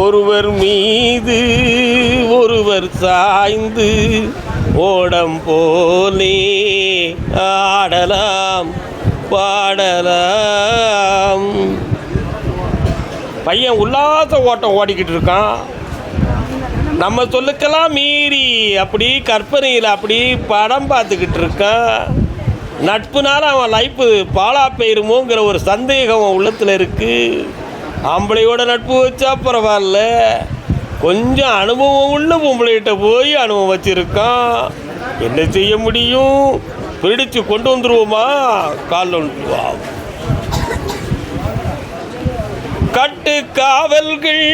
ஒருவர் மீது ஒருவர் சாய்ந்து ஓடம் போலே ஆடலாம் பாடலாம். பையன் உல்லாச ஓட்டம் ஓடிக்கிட்டு இருக்கான். நம்ம சொல்லுக்கெல்லாம் மீறி அப்படி கற்பனையில் அப்படி படம் பார்த்துக்கிட்டு இருக்கான் நட்புனால அவன் லைஃப்பு பாழா போயிருமோங்கிற ஒரு சந்தேகம் உள்ளத்தில் இருக்குது ஆம்பளையோட நட்பு வச்சா பரவாயில்ல. கொஞ்சம் அனுபவம் உள்ள பொம்பளைகிட்ட போய் அனுபவம் வச்சிருக்கான். என்ன செய்ய முடியும்? பிடிச்சு கொண்டு வந்துருவோமா? காலில் வந்துருவா கட்டு காவல்கள்.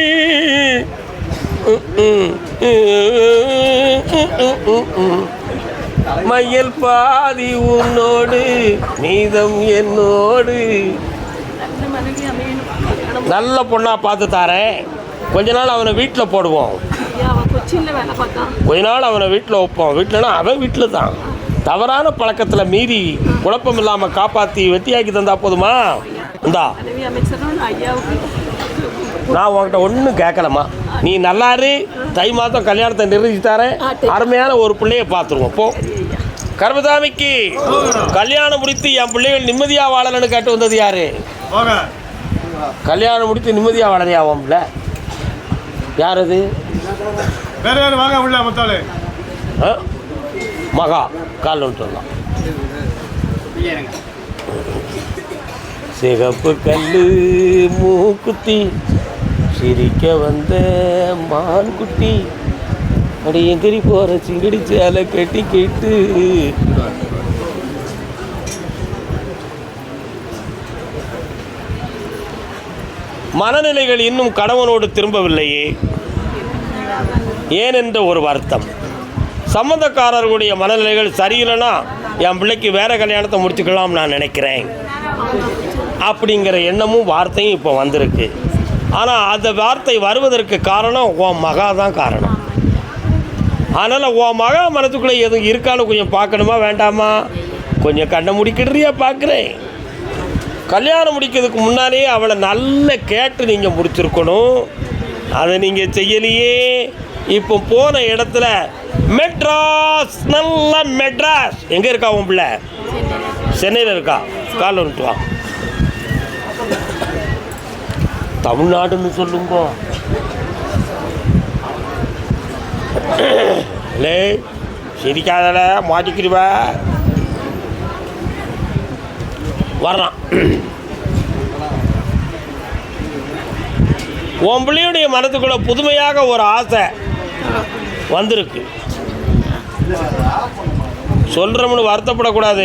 மையல் பாதி உன்னோடு மீதம் என்னோடு. நல்ல பொண்ணா பார்த்து தாரேன். கொஞ்ச நாள் அவனை வீட்டில் போடுவோம். கொஞ்ச நாள் அவனை வீட்டில் வைப்போம். வீட்டிலனா அவன் வீட்டில் தான் தவறான பழக்கத்தில் மீறி குழப்பம் இல்லாமல் காப்பாற்றி வெட்டியாக்கி தந்தா போதுமா? இந்தா. நான் உன்கிட்ட ஒன்றும் கேட்கலம்மா நீ நல்லாரு. தை மாதம் கல்யாணத்தை நிர்ணயிச்சு தரேன். அருமையான ஒரு பிள்ளைய பார்த்துருவோம். போ. ஐயா கர்மசாமிக்கு கல்யாணம் முடித்து என் பிள்ளைகள் நிம்மதியாக வாழலன்னு கேட்டு வந்தது யாரு? கல்யாணம் முடித்து நிம்மதியாக பிள்ளை யார் அது வேற யாரும் வாங்க உள்ள மத்தாளு? மகா கால் ஒன்று சொல்லலாம் சிகப்பு கல்லு மூக்குத்தி சிரிக்க வந்த மான் குட்டி அடி எங்கடி போற சிங்கடி சேலை கட்டி கேட்டு. மனநிலைகள் இன்னும் கணவனோடு திரும்பவில்லையே. ஏனென்ற ஒரு வருத்தம். சம்மந்தக்காரர்களுடைய மனநிலைகள் சரியில்லைன்னா என் பிள்ளைக்கு வேற கல்யாணத்தை முடிச்சுக்கலாம் நான் நினைக்கிறேன். அப்படிங்கிற எண்ணமும் வார்த்தையும் இப்போ வந்திருக்கு. ஆனால் அந்த வார்த்தை வருவதற்கு காரணம் உன் மகா தான் காரணம். அதனால் உன் மகா மனத்துக்குள்ளே எதுவும் இருக்கான்னு கொஞ்சம் பார்க்கணுமா வேண்டாமா? கொஞ்சம் கண்ணை முடிக்கிடுறியா பார்க்குறேன். கல்யாணம் முடிக்கிறதுக்கு முன்னாலே அவளை நல்ல கேட்டு நீங்கள் முடிச்சிருக்கணும். அதை நீங்கள் செய்யலையே. இப்போ போன இடத்துல மெட்ராஸ் நல்ல மெட்ராஸ். எங்கே இருக்கா உன் பிள்ளை? சென்னையில் இருக்கா? கால் வந்துட்டு தமிழ்நாடுன்னு சொல்லுங்க. லே சிரிக்காதல மாட்டிக்கிடுவா. வரலாம். உன் பிள்ளையுடைய மனதுக்குள்ள புதுமையாக ஒரு ஆசை வந்திருக்கு. சொல்கிறோம்னு வருத்தப்படக்கூடாது.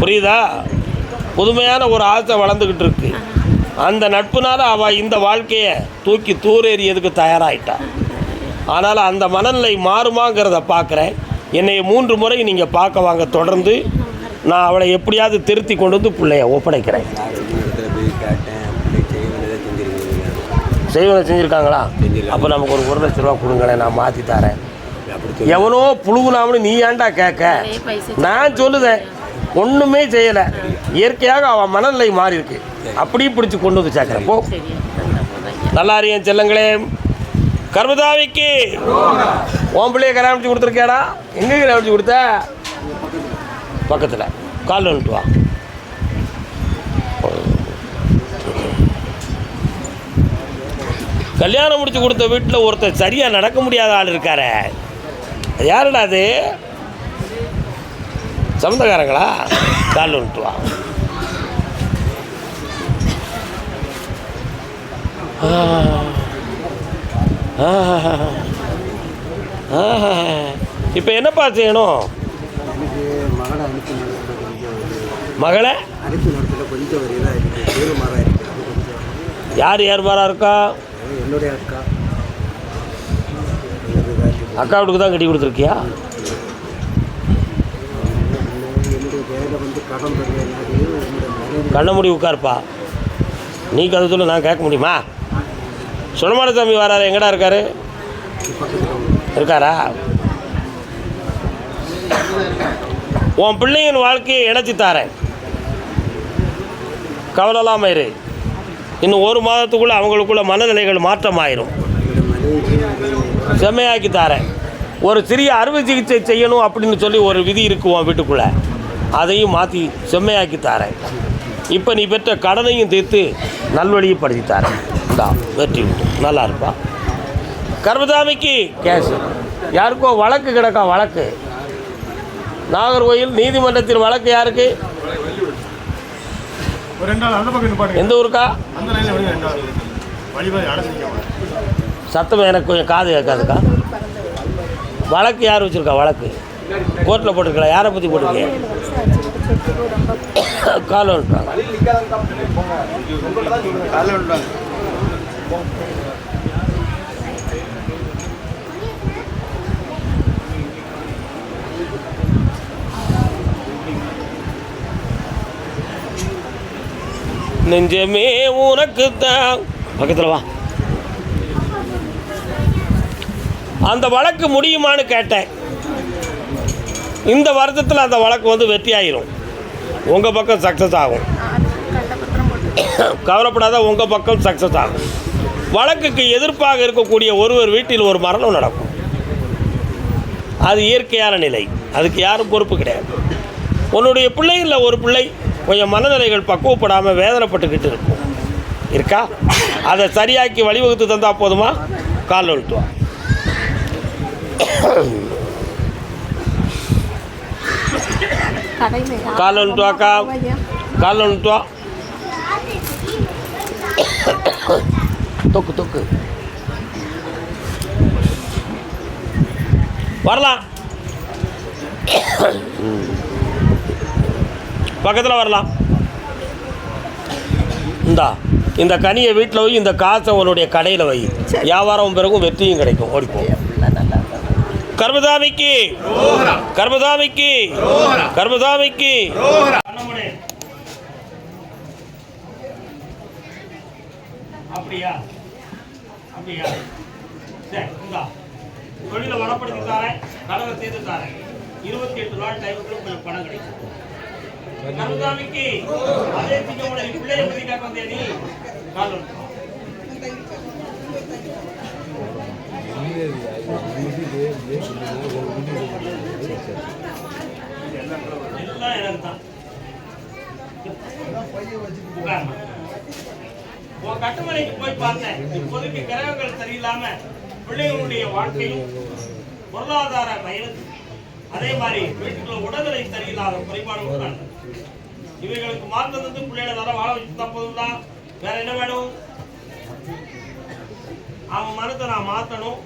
புரியுதா? புதுமையான ஒரு ஆசை வளர்ந்துக்கிட்டு இருக்கு. அந்த நட்புனால அவள் இந்த வாழ்க்கையை தூக்கி தூரேறியதுக்கு தயாராகிட்டா ஆனால் அந்த மனநிலை மாறுமாங்கிறத பார்க்குறேன். என்னை மூன்று முறை நீங்கள் பார்க்க வாங்க. தொடர்ந்து நான் அவளை எப்படியாவது திருத்தி கொண்டு வந்து பிள்ளைய ஒப்படைக்கிறேன். செய்வதை செய்வனை செஞ்சுருக்காங்களா? அப்போ நமக்கு ஒரு ஒரு லட்ச ரூபா கொடுங்களேன் நான் மாற்றி தரேன். எவனோ புழுகுனாமனு நீ ஏன்டா கேட்க? நான் சொல்லுதேன் ஒன்றுமே செய்யலை. இயற்கையாக அவன் மனநிலை மாறி இருக்கு அப்படியே பிடிச்சி கொண்டு வந்து சேர்க்குறேன். போ. நல்லா இருக்கேன் செல்லங்களே. கர்மதாவிக்கு. உன் பிள்ளைய கராமிச்சு கொடுத்துருக்கேடா எங்கே கராமிச்சு கொடுத்த? பக்கத்தில் கால் வந்துட்டு வா கல்யாணம் முடிச்சு கொடுத்த வீட்டில் ஒருத்தர் சரியாக நடக்க முடியாத ஆள் இருக்காரு அது யாருடா அது சொந்தக்காரங்களா கால் வந்துட்டு வா இப்போ என்னப்பா செய்யணும் எனக்கு மகளை அனுப்பி நடத்துல கொஞ்சம் ஒரு- மகளை? நடத்துல கொஞ்சம் ஒரு இதாக இருக்குது இருக்குது யார் யார் மாரா இருக்கா? என்னுடைய அக்கா. வீட்டுக்கு தான் கட்டி கொடுத்துருக்கியா? கண்ண முடி உட்காருப்பா. நீ கதை சொல்ல நான் கேட்க முடியுமா? சுடமான சாமி வராரு. எங்கடா இருக்காரு? இருக்காரா? உன் பிள்ளையின் வாழ்க்கையை இணைச்சி தாரேன். கவலை இரு இன்னும் ஒரு மாதத்துக்குள்ளே அவங்களுக்குள்ள மனநிலைகள் மாற்றமாயிரும். செம்மையாக்கி தாரேன். ஒரு சிறிய அறுவை சிகிச்சை செய்யணும் அப்படின்னு சொல்லி ஒரு விதி இருக்குவோம் வீட்டுக்குள்ளே. அதையும் மாற்றி செம்மையாக்கி தாரேன். இப்போ நீ பெற்ற கடனையும் தீர்த்து நல்வழியை படுத்தி தாரேன். இந்தா வெற்றி உண்டு. நல்லா இருப்பா. கர்மதாமிக்கு கேஸு. யாருக்கோ வழக்கு கிடக்கா வழக்கு. நாகர்கோயில் நீதிமன்றத்தில் வழக்கு யாருக்கு ஒரு ரெண்டு நாள் அந்த பக்கம் நிப்பாட்டுங்க எந்த ஊருக்கா? சத்தம் எனக்கு கொஞ்சம் காது கேட்காதுக்கா. வழக்கு யார் வச்சுருக்கா? வழக்கு. கோர்ட்டில் போட்டிருக்கா யாரை பற்றி போட்டிருக்கீங்க? கால் வந்துட்டாங்க நெஞ்சமே உனக்கு தான் பக்கத்தில் வா. அந்த வழக்கு முடியுமான்னு கேட்டேன். இந்த வருத்தத்தில் அந்த வழக்கு வந்து வெற்றியாயிரும். உங்கள் பக்கம் சக்ஸஸ் ஆகும். கவலைப்படாத உங்கள் பக்கம் சக்ஸஸ் ஆகும். வழக்குக்கு எதிர்ப்பாக இருக்கக்கூடிய ஒருவர் வீட்டில் ஒரு மரணம் நடக்கும். அது இயற்கையான நிலை. அதுக்கு யாரும் பொறுப்பு கிடையாது. உன்னுடைய பிள்ளைகளில் ஒரு பிள்ளை கொஞ்சம் மனநிலைகள் பக்குவப்படாமல் வேதனைப்பட்டுக்கிட்டு இருக்கும். இருக்கா? அதை சரியாக்கி வழிவகுத்து தந்தால் போதுமா? கால் ஒழுத்து கால் ஒழுத்துவாக்கா கால் ஒழுத்துவா தொக்கு தொக்கு. வரலாம். பக்கத்தில் வரலாம். இந்தா இந்த கனியை வீட்டில் வை இந்த காசை உன்னுடைய கடையில் வை. வியாபாரம் பிறகும் வெற்றியும் கிடைக்கும். ஓடிப்போம் கர்மதாமிக்கு கர்மதாமிக்கு கர்மதாமிக்கு அப்படியா? அப்படியா? சரி இந்தா. தொழிலை வளப்படுத்தி தாரேன் கடனை செய்து தாரேன். இருபத்தி எட்டு நாள் டைமுக்குள்ள உங்களுக்கு பணம் கிடைக்கும். கருதாமிக்கு அதே திங்கமுடைய பிள்ளைய பத்தி கேட்க வந்தியா நீ கால் எல்லாம் எனக்கு தான் உன் கட்டுமனைக்கு போய் பார்த்தேன். இப்போதைக்கு கிரகங்கள் சரியில்லாம பிள்ளைகளுடைய வாழ்க்கையும் பொருளாதார பயனும் அதே மாதிரி வீட்டுக்குள்ள உடல்நிலை சரியில்லாத குறைபாடு இவைகளுக்கு மாற்றம் வந்து பிள்ளைகளை நல்லா வாழ வச்சு தப்பதும் தான் வேற என்ன வேணும்? அவன் மனத்தை நான் மாத்தணும்.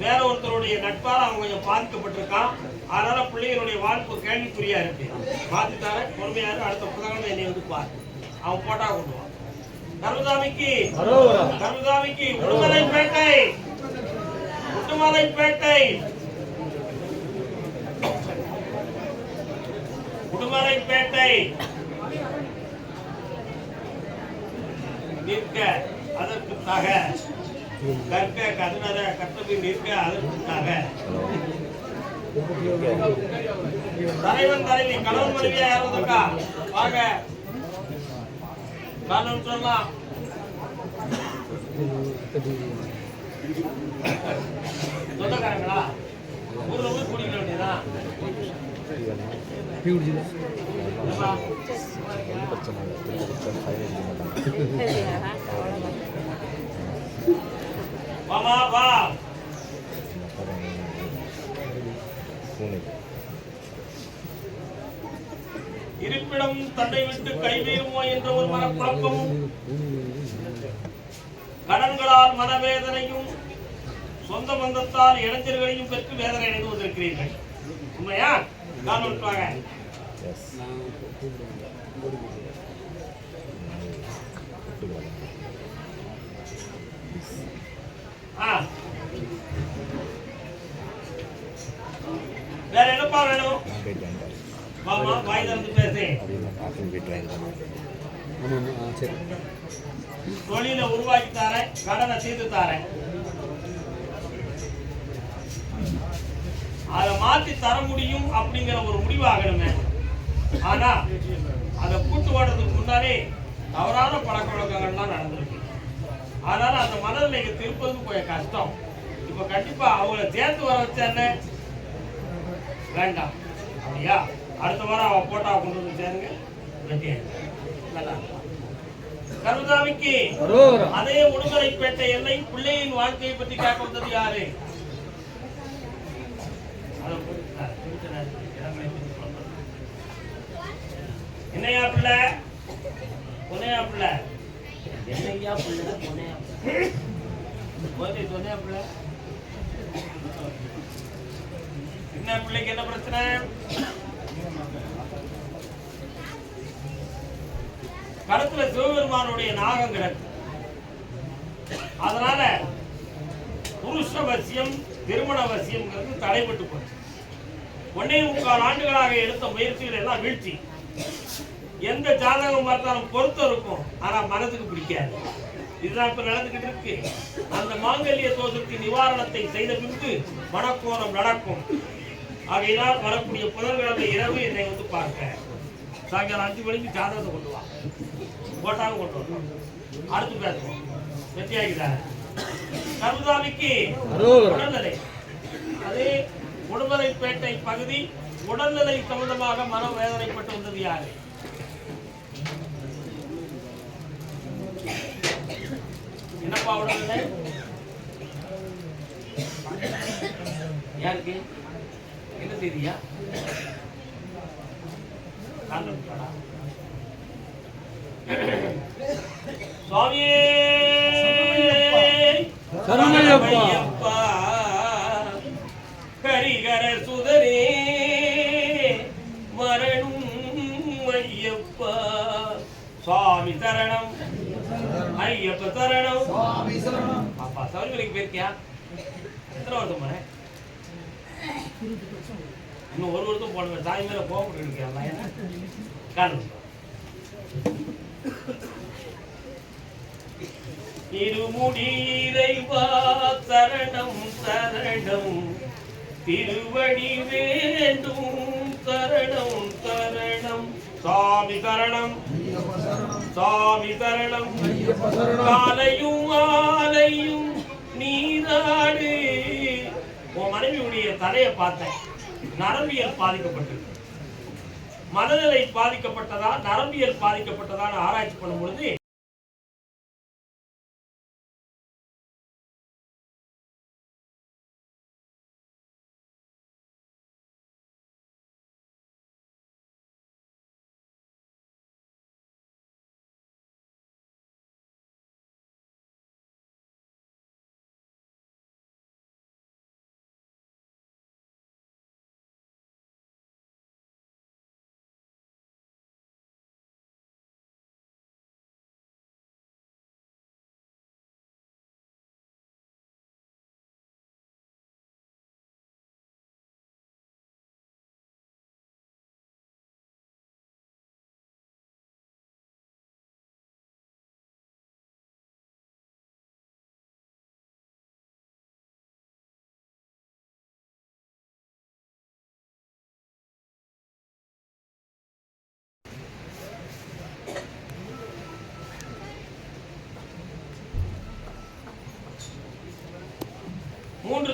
வேற ஒருத்தருடைய நட்பால் அவன் கொஞ்சம் பாதிக்கப்பட்டிருக்கான் அதனால பிள்ளைகளுடைய வாழ்ப்பு கேள்விக்குறியா இருக்கு. பார்த்துட்டார பொறுமையா இரு. அடுத்த புதன்கிழமை என்னை வந்து பாரு. அவன் போட்டா கொண்டுவான் கருதாமிக்கு கருதாமிக்கு உடுமலை பேட்டை குமரைப்பேட்டை நிற்க அதற்கு தக கற்க கதனர கற்றபின் நிற்க அதற்கு தக தலைவன் தலைவி கணவன் மனைவியா யாருக்கா வாங்க. காரணம் சொல்லலாம். சொந்தக்காரங்களா? ஊர்ல ஏம்மா? வா இருப்பிடம் தன்னை விட்டு கைவேறுமோ என்ற ஒரு மனக்குழப்பமும் கடன்களால் மனவேதனையும் சொந்த பந்தத்தால் இளைஞர்களையும் பெற்று வேதனை அடைந்து வந்திருக்கிறீர்கள் உண்மையா காரணம் வாங்க ஆ வேற என்னப்பா வேணும் வாமா வாய் திறந்து பேசு சரி உருவாக்கி தாரேன் கடனை தீர்த்து தாரேன் அதை மாத்தி தர முடியும் அப்படிங்கிற ஒரு முடிவாகணுமே. ஆனா அதை கூட்டு ஓடுறதுக்கு முன்னாலே தவறான பழக்க வழக்கங்கள்லாம் நடந்திருக்கு. மனநிலைக்கு திருப்பதுக்கு கொஞ்சம் கஷ்டம். இப்போ கண்டிப்பா அவங்கள சேர்த்து வர வச்சானே வேண்டாம். அப்படியா? அடுத்த வாரம் அவ போட்டா கொண்டு வந்து சேருங்க. நல்லா. கருதாமிக்கு அதே உடுமலைப்பேட்டை எல்லை பிள்ளையின் வாழ்க்கையை பற்றி கேட்க வந்தது யாரு அதை போட்டு சார், குறித்த நேரத்தில் இடங்களை பற்றி சொல்றது. என்னையா பிள்ளை பொன்னையா பிள்ளை என்னையா பிள்ளை பொன்னையா பிள்ளை போதை பிள்ளை என்ன பிள்ளைக்கு என்ன பிரச்சனை? கருத்துல சிவபெருமானுடைய நாகம் கிடக்கு. அதனால புருஷ வசியம் திருமண வசியம்ங்கிறது தடைபட்டு போச்சு. ஒன்னே முக்கால் ஆண்டுகளாக எடுத்த முயற்சிகள் எல்லாம் வீழ்ச்சி. எந்த ஜாதகம் பார்த்தாலும் பொருத்தம் இருக்கும். ஆனா மனதுக்கு பிடிக்காது. இதுதான் இப்ப நடந்துகிட்டு இருக்கு. அந்த மாங்கல்ய தோஷத்தின் நிவாரணத்தை செய்த பின்பு மனக்கோலம் நடக்கும். ஆகையினால் வரக்கூடிய புதன்கிழமை இரவு என்னை வந்து பார்க்க. சாயங்காலம் அஞ்சு மணிக்கு ஜாதகத்தை கொண்டு வா. போட்டாலும் கொண்டு வரணும் அடுத்து பேசுவோம். வெற்றியாகிறார் கருதாமிக்கு உடல்நிலை. அதே உடுமலைப்பேட்டை பகுதி உடல்நிலை சம்பந்தமாக மன வேதனைப்பட்டு வந்தது யாரு? என்னப்பா உடல்நிலை யாருக்கு? என்ன தெரியா சுவாமியே! சரணமையப்பா ஐயப்ப சரணம். அப்பா சபரிமலைக்கு போயிருக்கியா? எத்தனை வருஷம் போனேன் இன்னும் ஒரு வருஷம் போடுவேன் சாமி மேல போக முடியும் காணும் திருமுடியிறைவா சரணம் சரணம். திருவடி வேண்டும் சரணம் சரணம். சாமி சரணம். சாமி சரணம். காலையும் ஆலையும் நீராடு. உன் மனைவியுடைய தலையை பார்த்தேன். நரம்பியல் பாதிக்கப்பட்டிருக்கு மனநிலை பாதிக்கப்பட்டதா? நரம்பியல் பாதிக்கப்பட்டதான்னு ஆராய்ச்சி பண்ணும் பொழுது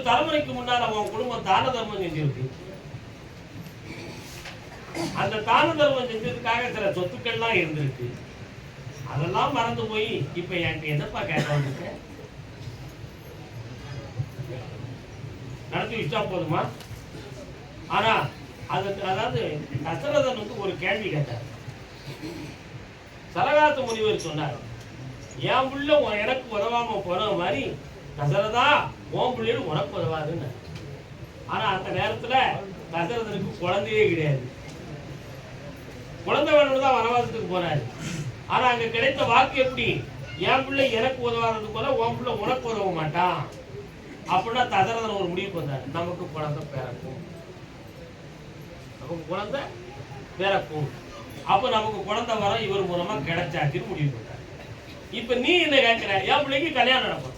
தலைமுறைக்கு முன்னால் அவன் குடும்பம் தான தர்மம் செஞ்சிருக்கு. அந்த தான தர்மம் செஞ்சதுக்காக சில சொத்துக்கள்லாம் இருந்திருக்கு. அதெல்லாம் மறந்து போய் இப்ப என்கிட்ட என்னப்பா கேட்டான் வந்துருக்க நடத்தி வச்சா போதுமா? ஆனா அது அதாவது தசரதன் வந்து ஒரு கேள்வி கேட்டார். சரகாத்த முனிவர் சொன்னார் என் உள்ள எனக்கு உதவாம போன மாதிரி தசரதா உன் பிள்ளைகள் உனக்கு உதவாதுன்னு. ஆனா அந்த நேரத்துல தசரதனுக்கு குழந்தையே கிடையாது. குழந்தை வேணும் தான் வனவாசத்துக்கு போறாரு. ஆனா அங்க கிடைத்த வாக்கு எப்படி? என் பிள்ளை எனக்கு உதவாதது போல உன் பிள்ளை உனக்கு உதவ மாட்டான். அப்படின்னா தசரதன் ஒரு முடிவுக்கு வந்தார். நமக்கு குழந்தை பிறக்கும். நமக்கு குழந்தை பிறக்கும். அப்ப நமக்கு குழந்தை வர இவர் மூலமா கிடைச்சாச்சுன்னு முடிவு பண்ணார் இப்ப நீ என்ன கேட்கிற என் பிள்ளைக்கு கல்யாணம் நடக்கும்.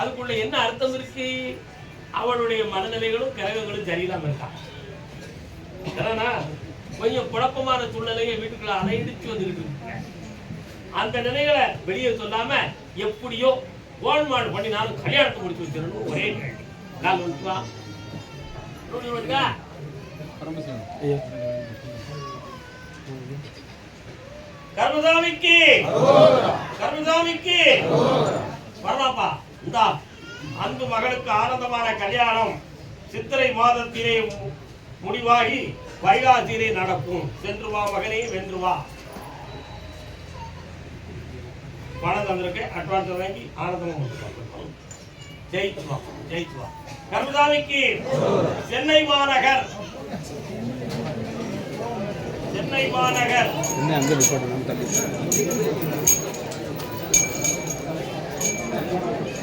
அதுக்குள்ள என்ன அர்த்தம் இருக்கு? அவளுடைய மனநிலைகளும் கிரகங்களும் சரியில்லாம இருக்கா? என்னன்னா கொஞ்சம் குழப்பமான சூழ்நிலையை வீட்டுக்குள்ள அலைடிச்சு வந்துகிட்டு இருக்கு அந்த நிலைகளை வெளியே சொல்லாம எப்படியோ கோல்மாடு பண்ணி நானும் கல்யாணத்தை முடிச்சு வச்சிடணும் ஒரே கால் வந்து வா நோடி வருதா கர்மசாமிக்கு கர்மசாமிக்கு வரலாப்பா. இந்தா அன்பு மகளுக்கு ஆனந்தமான கல்யாணம். சித்திரை மாதத்திலே மு- முடிவாகி வைகாசியிலே நடக்கும். சென்று வா மகனே வென்று வா. பணம் தந்திருக்கு அட்வான்ஸ் வாங்கி ஆனந்தமும் ஜெயிச்சு வா ஜெயிச்சு வா. கருதாமிக்கு சென்னை மாநகர். சென்னை மாநகர். என்ன அங்கே தள்ளி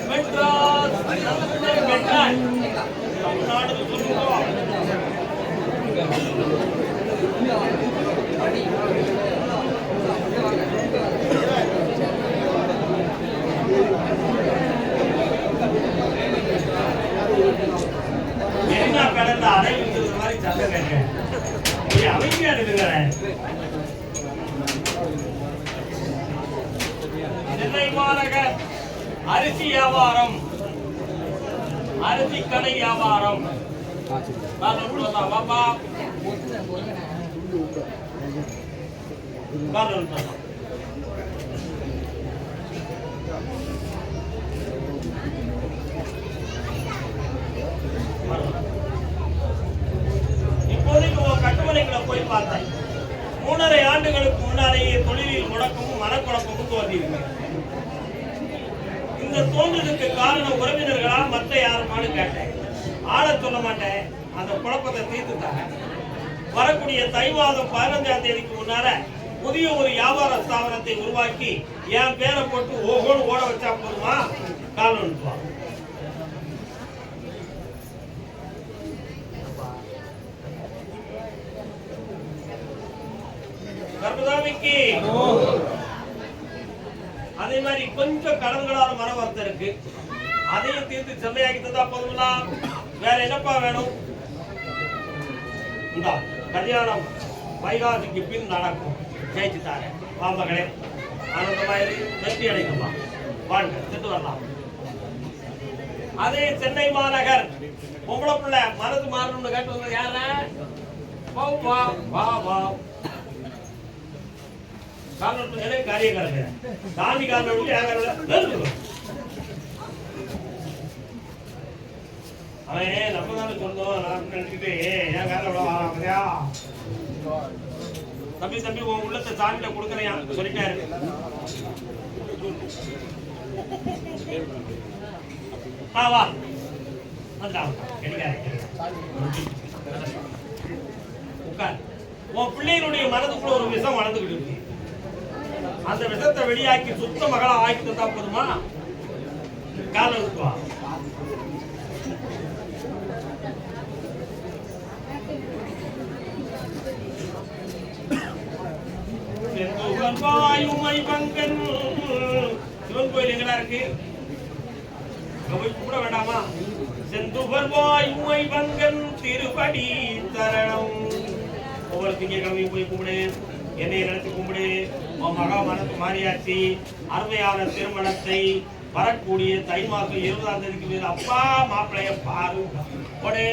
மெட்ராஸ் மெட்ராஸ் தமிழ்நாடு சொல்லுவோம் என்ன கடல்ல அலை விழுந்தது மாதிரி சத்தம் கேட்க நீ அமைதியா இருக்குங்கிறேன் சென்னை மாநகர் அரிசி வியாபாரம் அரிசி கடை வியாபாரம் ஆ சரி நான் எப்படி வந்தா பாப்பா கால் வந்து இப்போதைக்கு உன் கட்டுமனைக்குள்ள போய் பார்த்தேன் மூணரை ஆண்டுகளுக்கு முன்னாலேயே தொழிலில் முடக்கமும் மனக்குழப்பமும் தோன்றியிருக்கு இந்த தோன்றதுக்கு காரணம் உறவினர்களா மற்ற யாருமானு கேட்டேன். ஆள சொல்ல மாட்டேன். அந்த குழப்பத்தை தீர்த்துட்டாங்க. வரக்கூடிய தை மாதம் பதினஞ்சாம் தேதிக்கு முன்னால புதிய ஒரு வியாபார ஸ்தாபனத்தை உருவாக்கி என் பேரை போட்டு ஓஹோன்னு ஓட வச்சா போதுமா? காலம் கர்மதாமிக்கு. அதே மாதிரி கொஞ்சம் கடன்களால மன வருத்தம் இருக்கு. அதையும் தீர்த்து செம்மையாக்கி தந்தா போதுங்களா? வேற என்னப்பா வேணும்? இந்தா கல்யாணம் வைகாசிக்கு பின் நடக்கும். ஜெயிச்சுட்டாங்க வா மகளே. ஆனந்தமாயிரு. வெற்றி அடைக்கமா வாழ்க சென்று வரலாம். அதே சென்னை மாநகர். பொம்பளை பிள்ளை மனது மாறணும்னு கேட்டு வந்தது யார வா வா வா. ಕಾನೂನು காரணம் என்ன? காரியக்காரங்க. சாமி காரணம் விட்டு அவன் நம்ம தானே சொன்னோம் நான் நினைச்சுட்டு ஏன் காரணம் அப்படியா தம்பி தம்பி உன் உள்ளத்தை சாமியில கொடுக்குறேன் சொல்லிட்டாரு. ஆ வா. உட்கார். உன் பிள்ளைகளுடைய மனதுக்குள்ள ஒரு விஷம் வளர்ந்துகிட்டு இருக்கு. அந்த விஷத்தை வெளியாக்கி சுத்த மகளா ஆக்கி தந்தா போதுமா? கால இருக்குவா வாயுமை பங்கன். சிவன் கோயில் எங்கடா இருக்கு? அங்க போய் கும்பிட வேண்டாமா? செந்துவர் வாயுமை பங்கன் திருப்படி தரணம். ஒவ்வொரு திங்கக்கிழமையும் போய் கும்பிடு. என்னை நினைச்சு கும்பிடு. உன் மகா மனசு அருமையான திருமணத்தை வரக்கூடிய தை மாசம் இருபதாம் தேதிக்கு மேல அப்பா மாப்பிள்ளைய பாரு உடனே